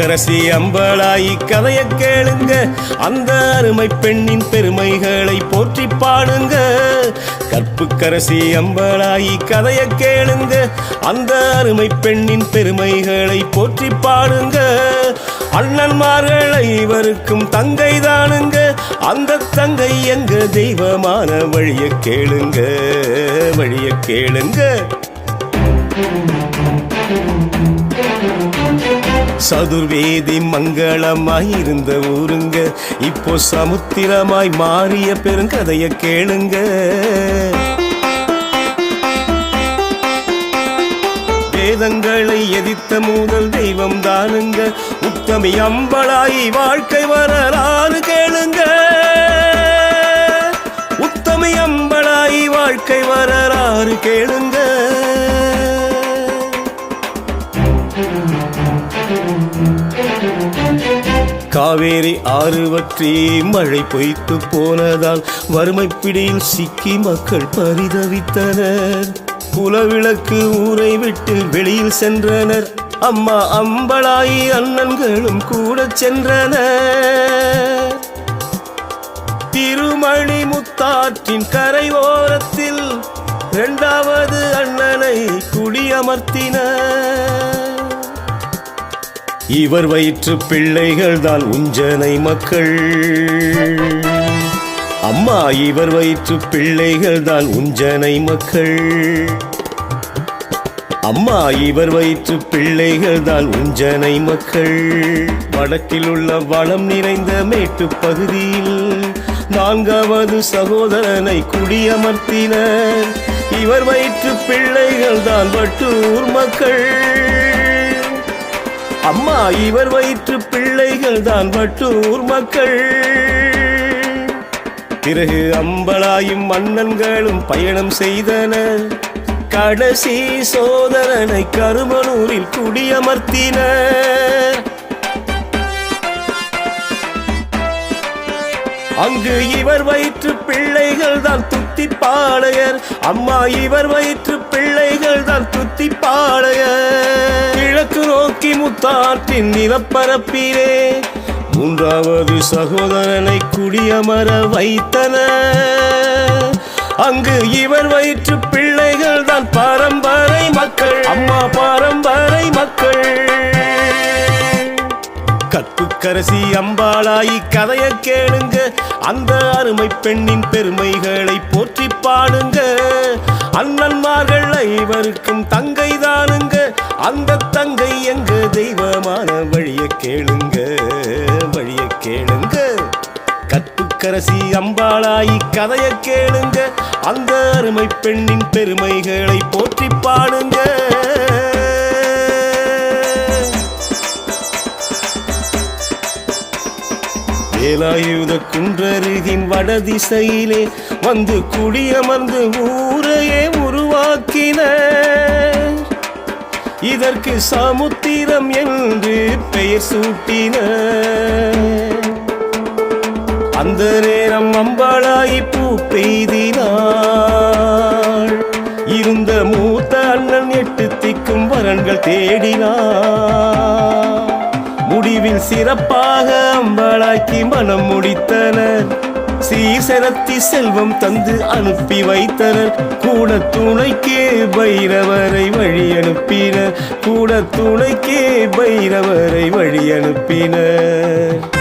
கற்புக்கரசி அம்பளாயி கதைய கேளுங்க. அந்த அருமை பெண்ணின் பெருமைகளை போற்றி பாடுங்க. கற்புக்கரசி அம்பளாயி கதைய கேளுங்க. அந்த அருமை பெண்ணின் பெருமைகளை போற்றி பாடுங்க. அண்ணன்மார்கள் ஐவருக்கும் தங்கை தானுங்க. அந்த தங்கை எங்க தெய்வமான வழிய கேளுங்க. வழிய கேளுங்க. சதுர்வேதி மங்களமாய் இருந்த ஊருங்க. இப்போ சமுத்திரமாய் மாறிய பெருங்கதைய கேளுங்க. வேதங்களை எதிர்த்த முதல் தெய்வம் தானுங்க. உத்தமி அம்பளாய் வாழ்க்கை வரலாறு கேளுங்க. உத்தமி அம்பளாய் வாழ்க்கை வரலாறு கேளுங்க. காவேரி ஆறு வற்றி மழை பொய்த்து போனதால் வறுமை பிடியில் சிக்கி மக்கள் பரிதவித்தனர். குலவிளக்கு ஊரை விட்டு வெளியில் சென்றனர். அம்மா அம்பளாயி அண்ணன்களும் கூட சென்றனர். திருமணி முத்தாற்றின் கரையோரத்தில் இரண்டாவது அண்ணனை குடியமர்த்தினர். இவர் வயிற்று பிள்ளைகள் தான் உஞ்சனை மக்கள். அம்மா இவர் வயிற்று பிள்ளைகள் தான் உஞ்சனை மக்கள். அம்மா இவர் வயிற்று பிள்ளைகள் தான் உஞ்சனை மக்கள். வடக்கில் உள்ள வளம் நிறைந்த மேட்டுப் பகுதியில் நான்காவது சகோதரனை குடியமர்த்தினர். இவர் வயிற்று பிள்ளைகள் தான் வட்டூர் மக்கள். அம்மா இவர் வயிற்று பிள்ளைகள் தான் வட்டூர் மக்கள். பிறகு அம்பலாயும் மன்னன்களும் பயணம் செய்தனர் கடைசி சோதரனை கருமனூரில் குடியமர்த்தினர் அங்கு இவர் வயிற்று பிள்ளைகள் தான் துத்திப்பாளையர் அம்மா இவர் வயிற்று பிள்ளைகள் தான் துத்திப்பாளையர் கிழக்கு நோக்கி முத்தாற்றின் நிலப்பரப்பிலே மூன்றாவது சகோதரனை குடியமர வைத்தனர். அங்கு இவர் வயிற்று பிள்ளைகள் தான் பரம்பரை மக்கள். அம்மா பரம்பரை மக்கள். வாக்கரசி அம்பாளாயி கதைய கேளுங்க. அந்த அருமை பெண்ணின் பெருமைகளை போற்றி பாடுங்க. அண்ணன்மார்கள் ஐவருக்கும் தங்கை தானுங்க. அந்த தங்கை எங்க தெய்வமான வழிய கேளுங்க வழிய கேளுங்க. கற்புக்கரசி அம்பாளாயி கதைய கேளுங்க. அந்த அருமை பெண்ணின் பெருமைகளை போற்றி பாடுங்க. வேலாயுத குன்றருகின் வடதிசையிலே வந்து குடியமர்ந்து ஊரையே உருவாக்கின இதற்கு சமுத்திரம் என்று பெயர் சூட்டின அந்த நேரம் அம்பாளாய் பூ பெய்தினாள். இருந்த மூத்த அண்ணன் எட்டு திக்கும் வரன்கள் தேடினார் சிறப்பாக அம்பாளாக்கி மனம் முடித்தனர். சீசரத்தி செல்வம் தந்து அனுப்பி வைத்தனர். கூட துணைக்கே பைரவரை வழி அனுப்பினர். கூட துணைக்கே பைரவரை வழி அனுப்பினர்.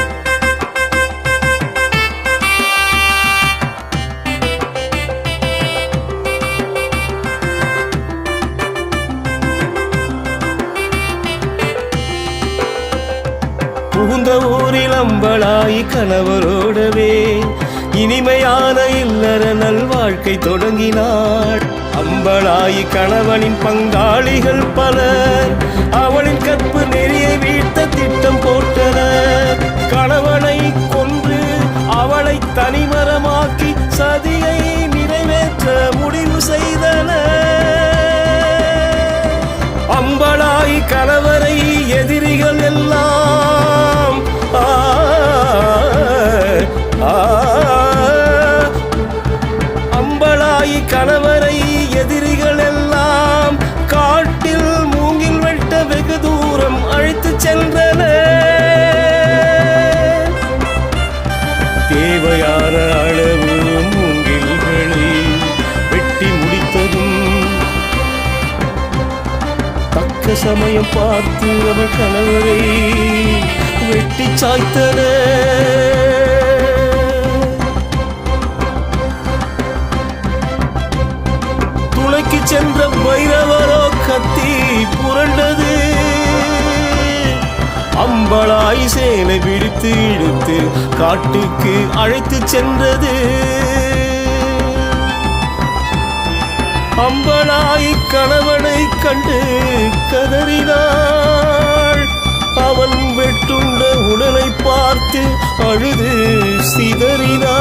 ஊரில் அம்பளாய் கணவரோடவே இனிமையான இல்லற நல்வாழ்க்கை தொடங்கினாள். அம்பளாய் கணவனின் பங்காளிகள் பலர் தேவையான அளவு மூங்கில்களை வெட்டி முடித்ததும் தக்க சமயம் பார்த்து அவள் கணவரை வெட்டி சாய்த்தனர். துளைக்கு சென்ற பைரவரோ கத்தி புரண்டது. அம்பளாய் சேனை பிடித்து இழுத்து காட்டுக்கு அழைத்து சென்றது. அம்பளாய் கணவனை கண்டு கதறினாள். அவன் வெட்டுண்ட உடலை பார்த்து அழுது சிதறினாள்.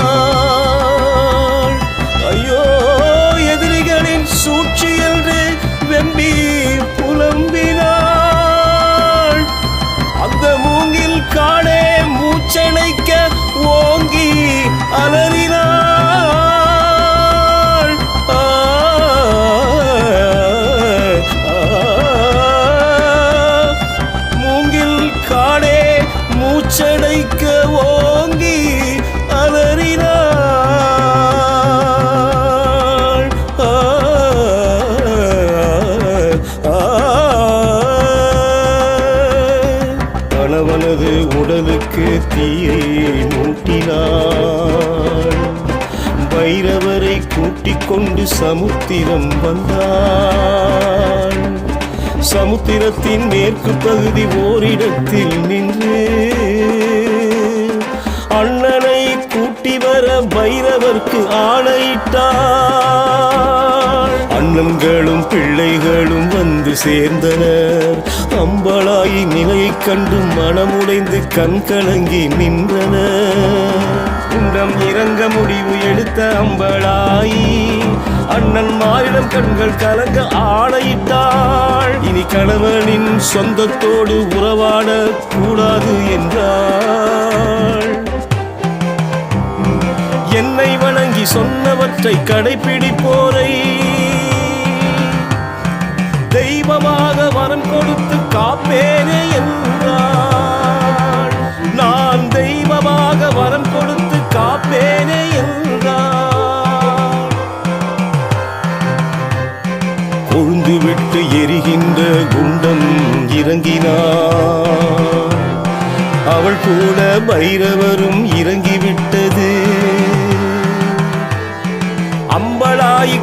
ஐயோ எதிரிகளின் சூழ்ச்சி என்று வெம்பி புலம்பினாள். ஓங்கி அலறினாள். கணவனது உடலுக்கு தீயை மூட்டினாள். பைரவரை கூட்டிக் கொண்டு சமுத்திரம் வந்தாள். சமுத்திரத்தின் மேற்கு பகுதி ஓரிடத்தில் நின்று பைரவர்க்கு ஆணையிட்டாள் அண்ணன்களும் பிள்ளைகளும் வந்து சேர்ந்தனர். அம்பளாயி நிலையைக் கண்டு மனமுடைந்து கண் கலங்கி நின்றனர். குண்டம் இறங்க முடிவு எடுத்த அம்பளாயி அண்ணன் மாரிடம் கண்கள் கலங்க ஆணையிட்டாள். இனி கணவனின் சொந்தத்தோடு உறவாட கூடாது என்றாள். என்னை சொன்னவற்றை கடைப்பிடிப்போரை. தெய்வமாக வரம் கொடுத்து காப்பேனே என்று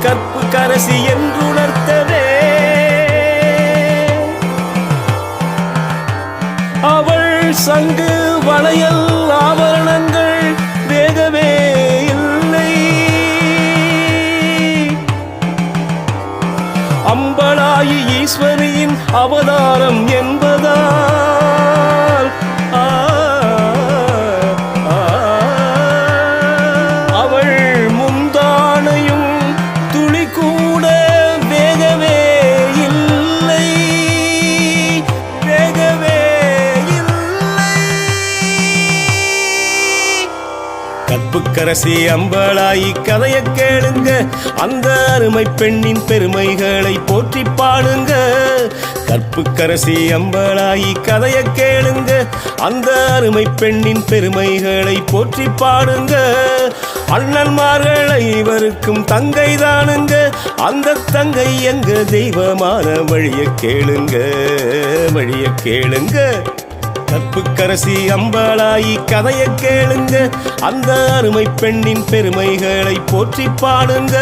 கற்பு கரசி என்றுணர்த்தவே. அவள் சங்கு வளையல் ஆபரணங்கள் வேகவே இல்லை. அம்பளாயி ஈஸ்வரியின் அவதாரம் என்பதால் வாக்கரசி அம்பளாயி கதைய கேளுங்க. அந்த அருமை பெண்ணின் பெருமைகளை போற்றி பாடுங்க. கற்புக்கரசி அம்பளாயி கதைய கேளுங்க. அந்த அருமை பெண்ணின் பெருமைகளை போற்றி பாடுங்க. அண்ணன்மார்கள் இவருக்கும் தங்கை தானுங்க. அந்த தங்கை எங்க தெய்வமான வழிய கேளுங்க. வழிய கேளுங்க. கற்புக்கரசி அம்பாளாயி கதைய கேளுங்க. அந்த அருமை பெண்ணின் பெருமைகளை போற்றி பாடுங்க.